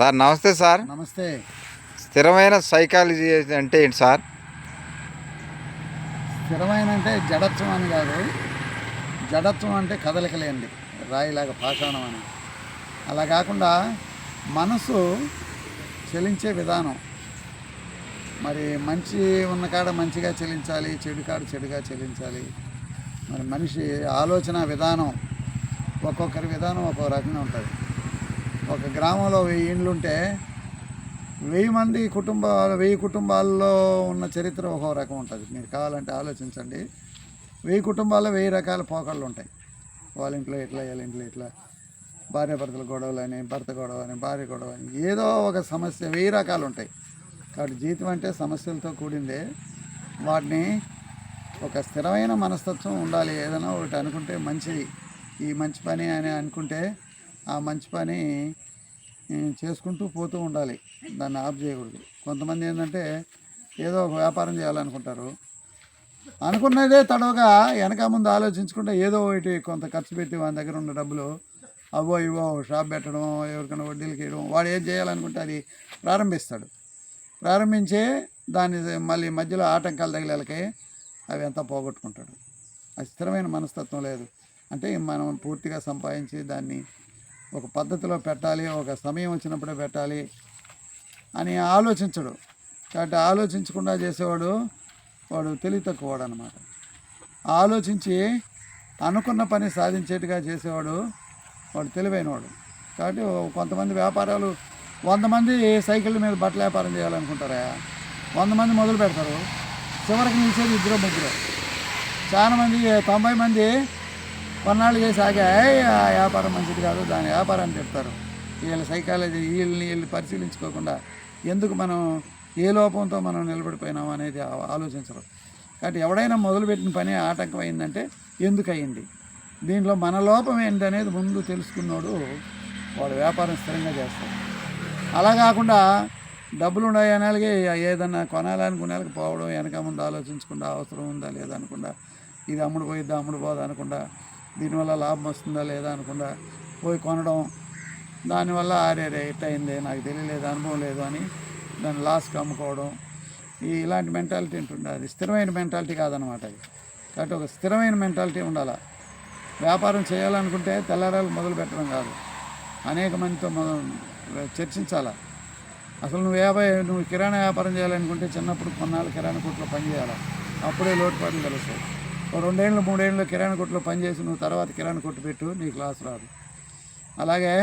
Sir నమస్తే sir. నమస్తే. స్థిరమైన సైకాలజీ అంటే ఏంటి సార్? స్థిరమైన అంటే జడత్వం అని కాదు. జడత్వం అంటే కదలికలేండి రాయిలాగా పాషాణం అని. అలా కాకుండా మనసు చలించే విధానం. మరి మంచి ఉన్న కాడ మంచిగా చెల్లించాలి చెడు కాడ చెడుగా చెల్లించాలి మరి మనిషి ఆలోచన విధానం ఒక్కొక్కరి విధానం ఒక్కో రకంగా ఉంటుంది. ఒక గ్రామంలో వెయ్యి ఇండ్లు ఉంటే వెయ్యి మంది కుటుంబాలు వెయ్యి కుటుంబాల్లో ఉన్న చరిత్ర ఒక రకం ఉంటుంది. మీరు కావాలంటే ఆలోచించండి. వెయ్యి కుటుంబాల్లో వెయ్యి రకాల పోకళ్ళు ఉంటాయి. వాళ్ళ ఇంట్లో ఇట్లా వీళ్ళ ఇంట్లో ఇట్లా భార్య భర్తల గొడవలు అని భర్త గొడవ అని భార్య గొడవ అని ఏదో ఒక సమస్య వెయ్యి రకాలు ఉంటాయి. కాబట్టి జీవితం అంటే సమస్యలతో కూడిందే. వాటిని ఒక స్థిరమైన మనస్తత్వం ఉండాలి. ఏదైనా ఒకటి అనుకుంటే మంచిది. ఈ మంచి పని అని అనుకుంటే ఆ మంచి పని చేసుకుంటూ పోతూ ఉండాలి. దాన్ని ఆఫ్ చేయకూడదు. కొంతమంది ఏంటంటే ఏదో ఒక వ్యాపారం చేయాలనుకుంటారు. అనుకున్నదే తడవగా వెనక ముందు ఆలోచించుకుంటే ఏదో ఒకటి కొంత ఖర్చు పెట్టి వాని దగ్గర ఉన్న డబ్బులు అవో ఇవో షాప్ పెట్టడం ఎవరికైనా వడ్డీలకి వేయడం వాడు ఏం చేయాలనుకుంటే అది ప్రారంభిస్తాడు. ప్రారంభించే దాన్ని మళ్ళీ మధ్యలో ఆటంకాలు తగిలేలకి అవి అంతా పోగొట్టుకుంటాడు. అది స్థిరమైన మనస్తత్వం లేదు. అంటే మనం పూర్తిగా సంపాదించి దాన్ని ఒక పద్ధతిలో పెట్టాలి ఒక సమయం వచ్చినప్పుడే పెట్టాలి అని ఆలోచించడు. కాబట్టి ఆలోచించకుండా చేసేవాడు వాడు తెలివి తక్కువవాడు అనమాట ఆలోచించి అనుకున్న పని సాధించేట్టుగా చేసేవాడు వాడు తెలివైనవాడు. కాబట్టి కొంతమంది వ్యాపారాలు వంద మంది సైకిళ్ళ మీద బట్టల వ్యాపారం చేయాలనుకుంటారా? వంద మంది మొదలు పెడతారు. చివరికి నిలిచేది ఇద్దరు ముగ్గురు. చాలా మంది తొంభై మంది కొన్నాళ్ళు చేసి ఆగా ఆ వ్యాపారం మంచిది కాదు దాని వ్యాపారాన్ని చెప్తారు. వీళ్ళ సైకాలజీ వీళ్ళని వీళ్ళు పరిశీలించుకోకుండా ఎందుకు మనం ఏ లోపంతో మనం నిలబడిపోయినాం అనేది ఆలోచించరు. కాబట్టి ఎవడైనా మొదలుపెట్టిన పని ఆటంకం అయిందంటే ఎందుకు అయింది దీంట్లో మన లోపం ఏంటి అనేది ముందు తెలుసుకున్నోడు వాడు వ్యాపారం స్థిరంగా చేస్తాడు. అలా కాకుండా డబ్బులు ఉన్నాయి అనేలాగే ఏదన్నా కొనాలనుకునేలకు పోవడం వెనక ముందు ఆలోచించకుండా అవసరం ఉందా లేదా ఇది అమ్ముడు పోయిద్దా అమ్ముడు పోదా అనకుండా దీనివల్ల లాభం వస్తుందా లేదా అనుకుండా పోయి కొనడం దానివల్ల ఆరే రే అయింది నాకు తెలియలేదు అనుభవం లేదు అని దాన్ని లాస్కి అమ్ముకోవడం. ఈ ఇలాంటి మెంటాలిటీ ఉంటుండే అది. స్థిరమైన మెంటాలిటీ కాదనమాట అది. కాబట్టి ఒక స్థిరమైన మెంటాలిటీ ఉండాలి. వ్యాపారం చేయాలనుకుంటే తెల్లారాలు మొదలు పెట్టడం కాదు. అనేక మందితో మొదలు చర్చించాలా. అసలు నువ్వు యాభై నువ్వు కిరాణా వ్యాపారం చేయాలనుకుంటే చిన్నప్పుడు కొన్నాళ్ళు కిరాణా కొట్లో పనిచేయాలి అప్పుడే లోటుపాట్లు తెలుస్తాయి. రెండేళ్ళు మూడేళ్ళు కిరాణా కొట్టులో పనిచేసి నువ్వు తర్వాత కిరాణా కొట్టు పెట్టు నీ క్లాస్ రాదు. అలాగే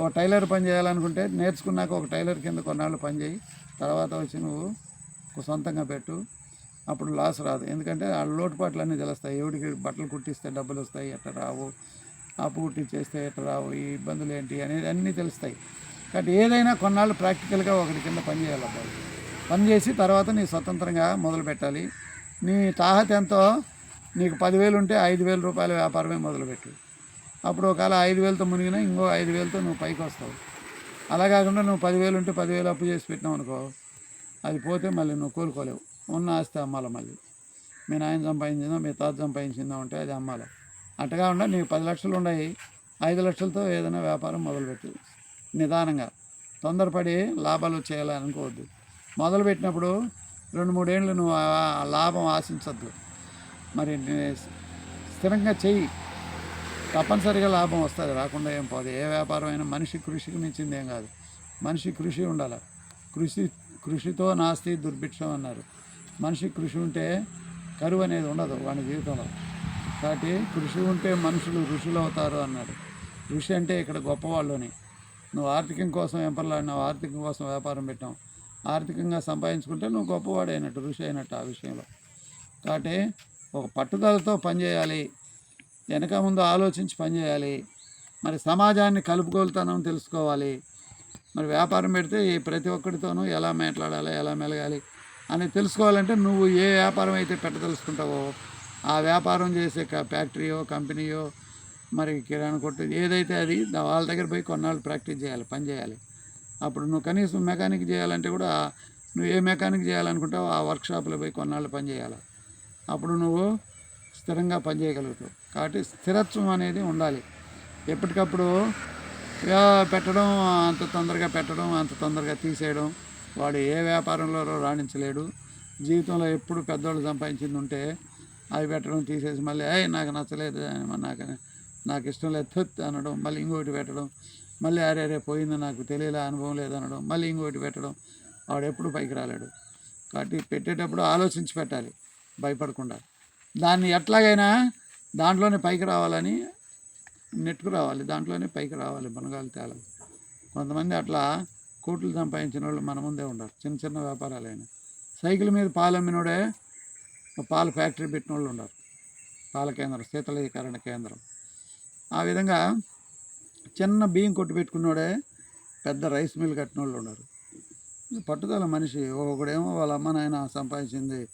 ఒక టైలర్ పని చేయాలనుకుంటే నేర్చుకున్నాక ఒక టైలర్ కింద కొన్నాళ్ళు పని చేయి తర్వాత వచ్చి నువ్వు సొంతంగా పెట్టు అప్పుడు లాస్ రాదు. ఎందుకంటే ఆ లోటుపాట్లు అన్నీ తెలుస్తాయి. ఎవడికి బట్టలు కుట్టిస్తే డబ్బులు వస్తాయి ఎట్ట రావు అప్పు కుట్టించేస్తే ఎట్ట రావు ఈ ఇబ్బందులు ఏంటి అనేది అన్నీ తెలుస్తాయి. కాబట్టి ఏదైనా కొన్నాళ్ళు ప్రాక్టికల్గా ఒకటి కింద పని చేయాలి అబ్బాయి పని చేసి తర్వాత నీ స్వతంత్రంగా మొదలు పెట్టాలి నీ తాహత ఎంతో నీకు పదివేలు ఉంటే ఐదు వేల రూపాయల వ్యాపారమే మొదలుపెట్టు. అప్పుడు ఒకవేళ ఐదు వేలతో మునిగినా ఇంకో ఐదు వేలతో నువ్వు పైకి వస్తావు. అలా కాకుండా నువ్వు పదివేలు ఉంటే పదివేలు అప్పు చేసి పెట్టినావు అనుకో అది పోతే మళ్ళీ నువ్వు కోలుకోలేవు. ఉన్న ఆస్తి అమ్మాలి మళ్ళీ. మీ నాయన సంపాదించిందో మీ తాత సంపాదించిందో ఉంటే అది అమ్మాలి. అట్టగా ఉండ నీకు పది లక్షలు ఉన్నాయి ఐదు లక్షలతో ఏదైనా వ్యాపారం మొదలుపెట్టు. నిదానంగా. తొందరపడి లాభాలు చేయాలనుకోవద్దు మొదలుపెట్టినప్పుడు రెండు మూడేళ్ళు నువ్వు లాభం ఆశించద్దు. మరి స్థిరంగా చెయ్యి. తప్పనిసరిగా లాభం వస్తుంది రాకుండా ఏం పోదు. ఏ వ్యాపారం అయినా మనిషి కృషికి మించింది ఏం కాదు. మనిషి కృషి ఉండాలి. కృషి కృషితో నాస్తి దుర్భిక్షం అన్నారు. మనిషి కృషి ఉంటే కరువు అనేది ఉండదు వాడి జీవితంలో. కాబట్టి కృషి ఉంటే మనుషులు ఋషులు అవుతారు అన్నాడు. ఋషి అంటే ఇక్కడ గొప్పవాళ్ళని. నువ్వు ఆర్థికం కోసం ఎంపర్లాడినావు ఆర్థికం కోసం వ్యాపారం పెట్టావు. ఆర్థికంగా సంపాదించుకుంటే నువ్వు గొప్పవాడు అయినట్టు ఋషి అయినట్టు ఆ విషయంలో. కాబట్టి ఒక పట్టుదలతో పనిచేయాలి. వెనక ముందు ఆలోచించి పనిచేయాలి. మరి సమాజాన్ని కలుపుకోలుతానని తెలుసుకోవాలి. మరి వ్యాపారం పెడితే ఈ ప్రతి ఒక్కరితోనూ ఎలా మాట్లాడాలి ఎలా మెలగాలి అని తెలుసుకోవాలంటే నువ్వు ఏ వ్యాపారం అయితే పెట్టదలుచుకుంటావో ఆ వ్యాపారం చేసే ఫ్యాక్టరీయో కంపెనీయో మరి కిరాణా కొట్టు ఏదైతే అది వాళ్ళ దగ్గర పోయి కొన్నాళ్ళు ప్రాక్టీస్ చేయాలి పని చేయాలి. అప్పుడు నువ్వు కనీసం మెకానిక్ చేయాలంటే కూడా నువ్వు ఏ మెకానిక్ చేయాలనుకుంటావో ఆ వర్క్షాప్లో పోయి కొన్నాళ్ళు పని చేయాలి. అప్పుడు నువ్వు స్థిరంగా పనిచేయగలుగుతావు. కాబట్టి స్థిరత్వం అనేది ఉండాలి. ఎప్పటికప్పుడు పెట్టడం అంత తొందరగా పెట్టడం అంత తొందరగా తీసేయడం వాడు ఏ వ్యాపారంలో రాణించలేడు. జీవితంలో ఎప్పుడు పెద్దోళ్ళు సంపాదించింది ఉంటే అవి పెట్టడం తీసేసి మళ్ళీ ఏ నాకు నచ్చలేదు అని నాకు నాకు ఇష్టం లేదు థుత్ అనడం మళ్ళీ ఇంకోటి పెట్టడం మళ్ళీ అరే అరే పోయింది నాకు తెలియలే అనుభవం లేదు అనడం మళ్ళీ ఇంకోటి పెట్టడం వాడు ఎప్పుడు పైకి రాలేడు. కాబట్టి పెట్టేటప్పుడు ఆలోచించి పెట్టాలి. భయపడకుండా. దాన్ని ఎట్లాగైనా దాంట్లోనే పైకి రావాలని నెట్టుకు రావాలి. దాంట్లోనే పైకి రావాలి బనగాలు తేలాలి కొంతమంది అట్లా కోట్లు సంపాదించిన వాళ్ళు మన ముందే ఉండరు. చిన్న చిన్న వ్యాపారాలైనా. సైకిల్ మీద పాలు అమ్మినోడే పాల ఫ్యాక్టరీ పెట్టిన వాళ్ళు ఉన్నారు పాల కేంద్రం శీతలీకరణ కేంద్రం. ఆ విధంగా చిన్న బియ్యం కొట్టు పెట్టుకున్నోడే పెద్ద రైస్ మిల్ కట్టిన వాళ్ళు ఉన్నారు పట్టుదల మనిషి. ఒకడేమో వాళ్ళ అమ్మ నాయన సంపాదించింది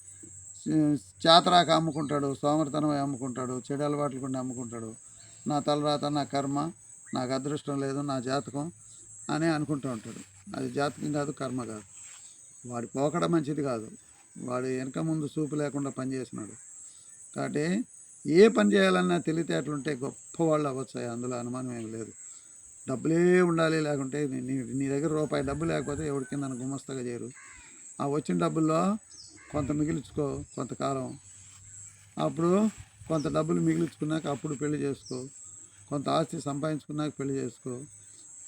చేతరాక అమ్ముకుంటాడు సోమరితనం అమ్ముకుంటాడు చెడు అలవాట్లు కూడా అమ్ముకుంటాడు. నా తలరాత నా కర్మ నాకు అదృష్టం లేదు నా జాతకం అని అనుకుంటూ ఉంటాడు. అది జాతకం కాదు కర్మ కాదు. వాడి పోకడ మంచిది కాదు. వాడు వెనక ముందు చూపు లేకుండా పని కాబట్టి ఏ పని చేయాలన్నా తెలివితేటలుంటే గొప్ప వాళ్ళు అవ్వచ్చు. అందులో అనుమానం ఏమి లేదు. డబ్బులే ఉండాలి లేకుంటే నీ- నీ నీ దగ్గర రూపాయి డబ్బు లేకపోతే ఎవరికి నన్ను గుమస్తగా చేయరు. ఆ వచ్చిన డబ్బుల్లో కొంత మిగిలించుకో కొంతకాలం అప్పుడు కొంత డబ్బులు మిగిలించుకున్నాక అప్పుడు పెళ్ళి చేసుకో. కొంత ఆస్తి సంపాదించుకున్నాక పెళ్ళి చేసుకో.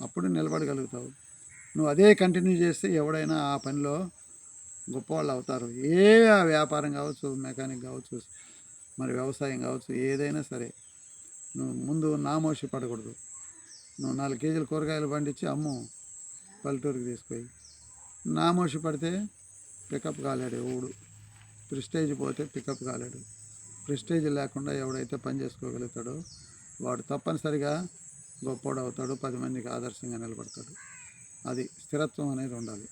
అప్పుడు నిలబడగలుగుతావు. నువ్వు అదే కంటిన్యూ చేస్తే ఎవడైనా ఆ పనిలో గొప్పవాళ్ళు అవుతారు. ఏ ఆ వ్యాపారం కావచ్చు మెకానిక్ కావచ్చు మరి వ్యవసాయం కావచ్చు ఏదైనా సరే. నువ్వు ముందు నామోషి పడకూడదు. నువ్వు నాలుగు కేజీలు కూరగాయలు పండించి అమ్ము పల్లెటూరుకి తీసుకుపోయి. నామోషి పడితే పికప్ కాలేడు ఎవడు. ప్రిస్టేజ్ పోతే పికప్ కాలేడు. ప్రిస్టేజ్ లేకుండా ఎవడైతే పని చేసుకోగలుగుతాడో వాడు తప్పనిసరిగా గొప్పోడు అవుతాడు పది మందికి ఆదర్శంగా నిలబడతాడు. అది స్థిరత్వం అనేది ఉండాలి.